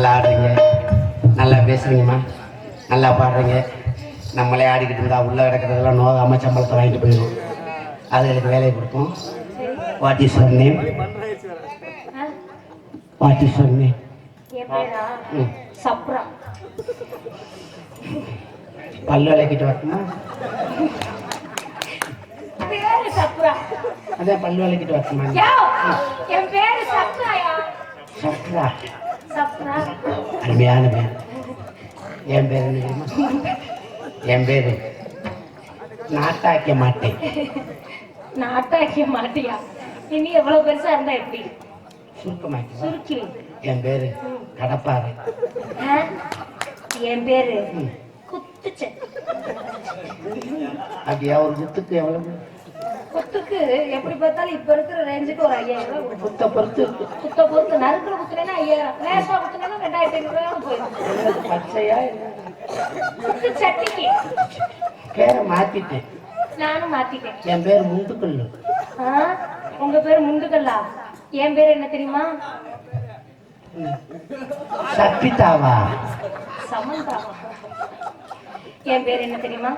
நல்லா ஆடுறீங்க. நல்லா பேசுறீங்கம்மா. நல்லா பாடுறீங்க. நம்மளே ஆடிக்கிட்டு இருந்தா உள்ள கிடக்கிறதெல்லாம் நோகாம சம்பளத்தை வாங்கிட்டு போயிடும் அதுகளுக்கு வேலையை கொடுப்போம். What is your name what is your name Chapra. பல்லு விளக்கிட்டு வரட்டுமா? பேரு சப்ரா. அதே பல்லு விளக்கிட்டு வரட்டுமா? என் பேரு சப்ரா. அருமையான பேர். என் பேர் என்ன தெரியுமா? என் பேர் நாட்டாக்க மாட்டேன் நாட்டாக்கிய மாட்டியா? இனி எவ்வளவு பெருசா இருந்தா எப்படி? சுருக்கமாக்கி சுருக்கி. என் பேரு கடப்பாறை. ஆ? என் பேரு குத்துச்ச அப்படியா? ஒரு குத்துக்கு எவ்வளவு? குத்துக்கு எப்படி பார்த்தாலும் இப்ப இருக்கிற ரேஞ்சுக்கு ஒரு ஐயாயிரம் ரூபாய். குத்த பொறுத்து. குத்த பொறுத்து நறுக்குற குத்துனா ஐயாயிரம். லேசா குத்துனா ரெண்டாயிரத்தி ஐநூறு ரூபாய் போயிடும். பச்சையா? குத்து சட்டிக்கு. பேரை மாத்திட்டேன். நானும் மாத்திட்டேன். என் பேர் முந்துக்கல்லு? உங்க பேரு முண்டுகல்லா என் பேரு என்ன தெரியுமா? சப்பிதாவா? சமந்தாவா? என் பேர் என்ன தெரியுமா.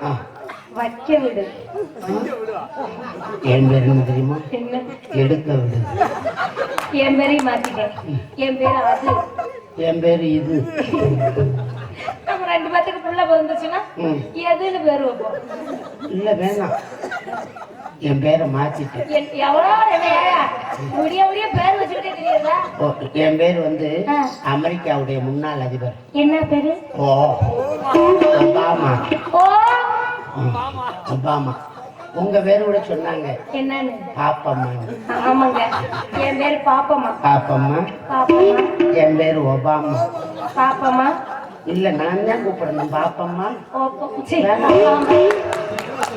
வைக்க விடு. என் பேர் என்ன தெரியுமா? என்ன? எடுக்க விடு. என் பேரையும் மாத்திட்டேன் என் பேரு அது. என் பேர் இது. நம்ம ரெண்டு பேத்துக்கு புள்ள பிறந்துச்சுன்னா. எதுன்னு பேர் வைப்போம். இல்ல வேணாம். என் பேரை மாத்திட்டேன். என் எவ்வளோ விடிய விடிய பேர் வச்சுக்கிட்டே தெரியுதா? ஓ, என் பேர் வந்து. அமெரிக்காவுடைய முன்னாள் அதிபர். என்ன பேரு? ஓ. ஓ. ம், ஒபாமா உங்க பேர் கூட சொன்னாங்க. என்னன்னு? பாப்பம்மா. ஆமாங்க. என் பேரு பாப்பம்மா. பாப்பம்மா. என் பேர் ஒபாமா பாப்பம்மா. இல்ல நான் தான் கூப்பிடணும். பாப்பம்மா.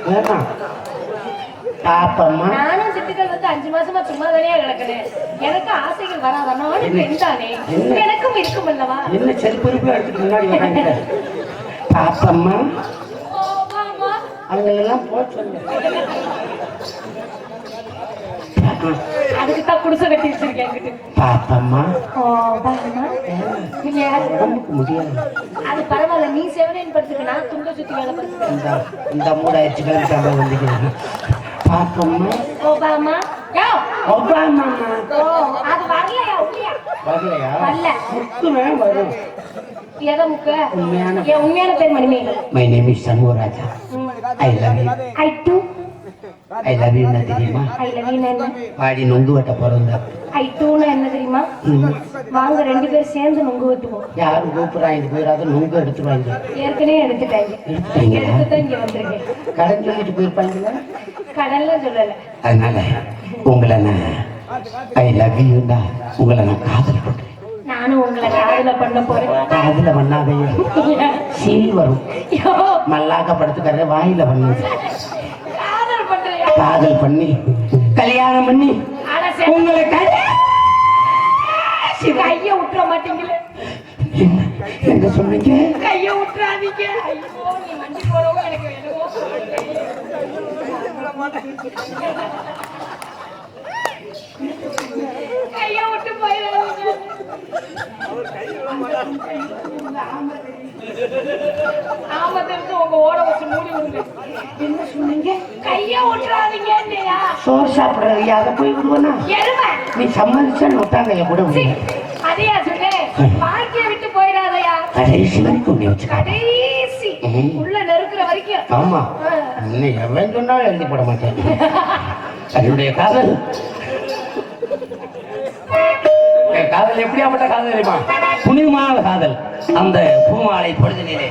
வேணாம். பாப்பம்மா. நானும் சிட்டுக்கள் வந்து அஞ்சு மாசமா சும்மா தானே கிடக்குறேன். எனக்கு ஆசைகள் வராதா? நானும்? எனக்கும் இருக்கும் அல்லவா என்ன? செருப்பு எடுத்துட்டு முன்னாடி பாப்பம்மா. அவங்களெல்லாம் போக சொல்லு அதுக்கு தான் குடிசை கட்டி வச்சிருக்கேன். பாப்பம்மா. நீங்க யாரு? உடம்புக்கு முடியாது அது பரவாயில்ல நீ செவனேன் படுத்துக்க நான் துண்ட சுத்தி வேலை படுத்துக்கிறேன். இந்த மூடாயிடுச்சு கிளம்பிட்டாங்க வந்துக்கிறேன் பாப்பம்மா. ஓபாமா ஒபாமா அது வரலையா வரலையா? வரல. முத்துவேன் வரும். எதை முக்க? உண்மையான உண்மையான பேர் Manimekalai. My name is Shanmugaraja. I love you I too I love you என்ன தெரியுமா ஐ லவ் யூ என்ன வாடி நொங்கு வெட்ட பிறந்த ஐ டூன்னு என்ன தெரியுமா வாங்க ரெண்டு பேரும் சேர்ந்து நொங்கு வெட்டுவோம். யாரும் கூப்பிடுறாங்க போயிடாத நொங்கு எடுத்துருவாங்க. ஏற்கனவே எடுத்துட்டாங்க. எடுத்து தான் இங்க வந்திருக்கேன். கடன் சொல்லிட்டு போயிருப்பாங்களா? கடல்ல சொல்லல. அதனால உங்களை நான் ஐ லவ் யூண்டா உங்களை நான் காதல் பண்றேன். நானும் உங்களை காதல பண்ண போறேன். காதல பண்ணாதையே சீல் வரும். மல்லாக்க படுத்துக்கற வாயில பண்ணு. காதல் பண்ணி கல்யாணம் பண்ணி உங்களை கைய விட்டுற மாட்டீங்களே. என்ன? சொன்னீங்க? கைய விட்டுறாதீங்க கைய விட்டு சோறு சாப்பிடுறது அதை போய் விடுவனா நீ சம்மதிச்சா நொட்டாங்க கூட அதையா விட்டு போயிடாதயா கடைசி வரைக்கும். உள்ள நெருக்கிற வரைக்கும் ஆமா. இன்னும் எவன் சொன்னாலும் எழுதி போட மாட்டேன் காதல் என் காதல் எப்படியாப்பட்ட காதல் தெரியுமா? புனிதமான காதல். அந்த பூமாலை பொழுதினிலே.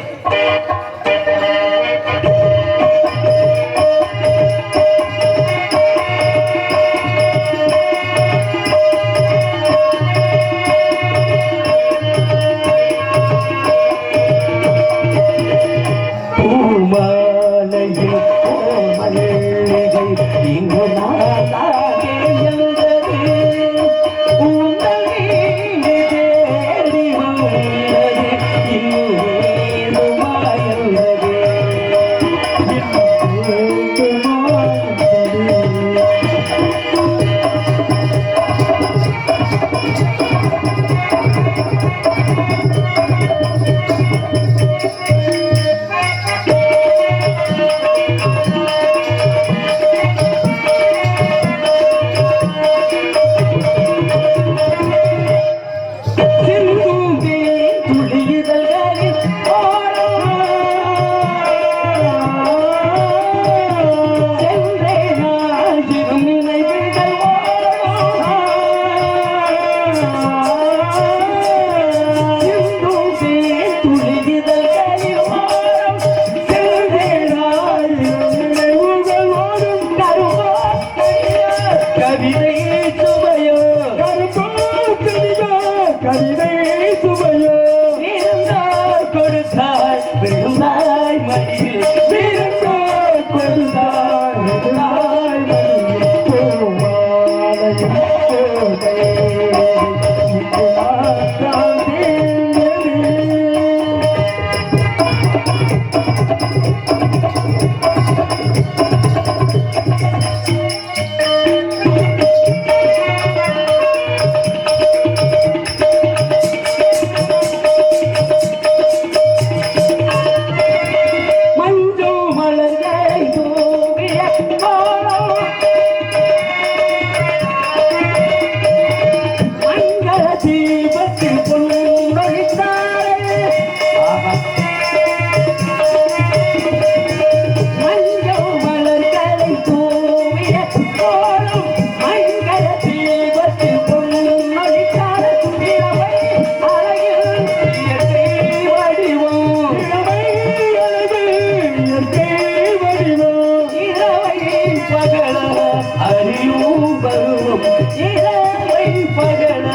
அறியும் பருவம் இரவை பகல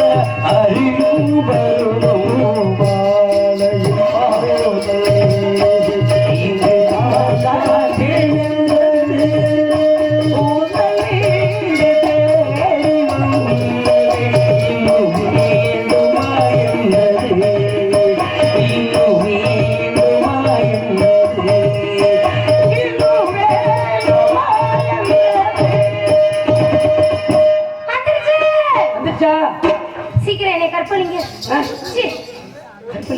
அறியும் பருவம்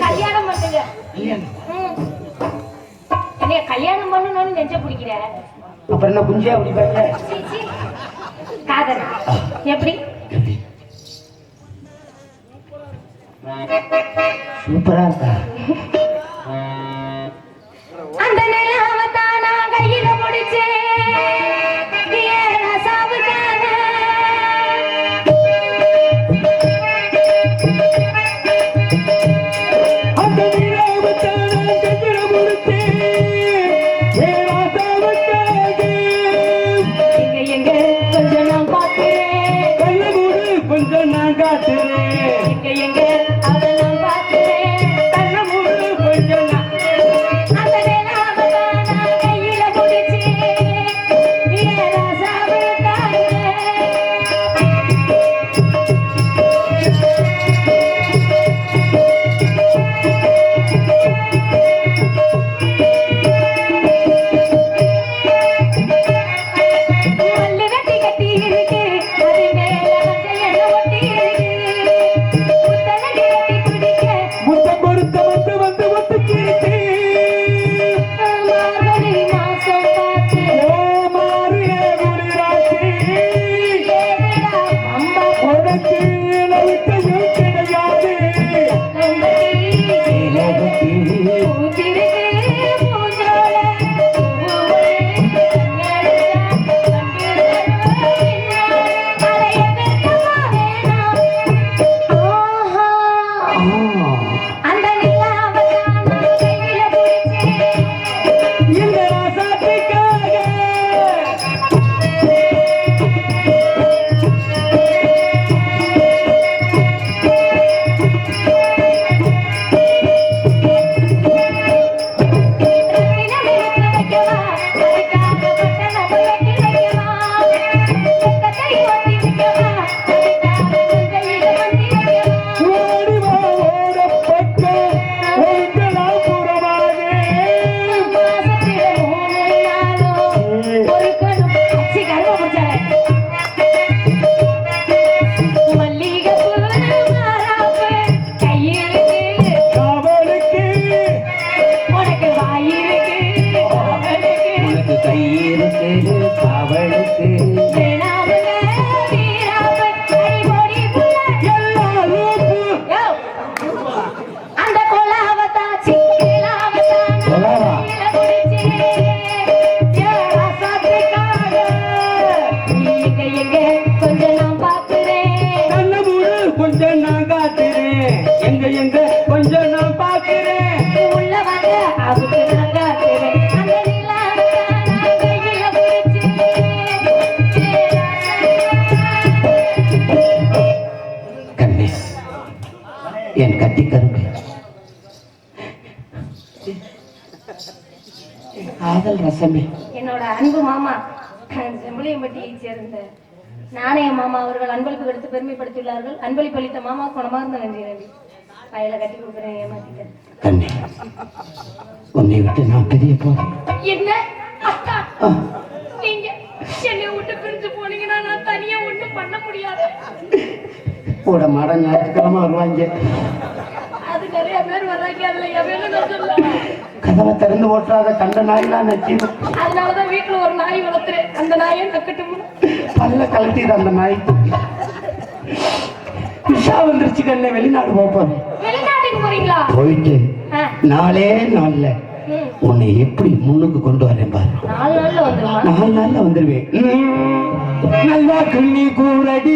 கல்யாணம் பண்ணுங்க. என்னைய கல்யாணம் பண்ணணும்னு நெஞ்ச பிடிக்கிற? அப்புறம் என்ன குஞ்சியா அப்படி. காதல். எப்படி? சூப்பரா இருக்கா? காட்டுறேன் எங்க கத்தி கரும்பு. காதல் ரசமே. என்னோட அன்பு மாமா செம்புளியம்பட்டியை சேர்ந்த நாணய மாமா அவர்கள் அன்பளிப்பு எடுத்து பெருமைப்படுத்தியுள்ளார்கள். அன்பளிப்பு அளித்த மாமா குணமார்ந்த நன்றி நன்றி. வயல கட்டி கொடுக்குறேன் ஏமாத்திட்டேன் கண்ணே உன்னை விட்டு நான் பிரிய போறேன். என்ன? அக்கா ஆ, நீங்க என்னை விட்டு பிரிஞ்சு போனீங்கன்னா நான் தனியா ஒண்ணும் பண்ண முடியாது. கூட மாட ஞாயிற்றுக்கிழமை வருவாங்க. கதவை திறந்து ஓட்டுறாத கண்ட நாய்லாம் நச்சு அதனாலதான் வீட்டுல ஒரு நாய் வளர்த்துறேன். அந்த நாயை நக்கட்டும்? பல்ல கழட்டிடு அந்த நாய். விஷா வந்துருச்சு கண்ணே வெளிநாடு வெளிநாட்டுக்கு போறீங்களா? போயிட்டு நாளே நாள்ல. உன்னை எப்படி முன்னுக்கு கொண்டு வரேன் பாரு. நாலு நாள்ல வந்துருவேன். நல்லா குண்ணி நாலு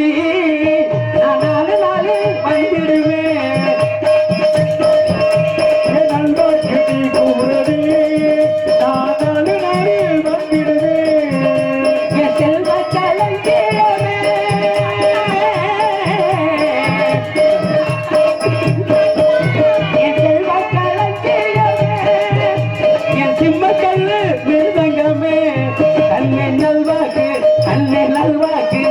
அண்ணே நல்வாக்கு அண்ணே நல்வாக்கு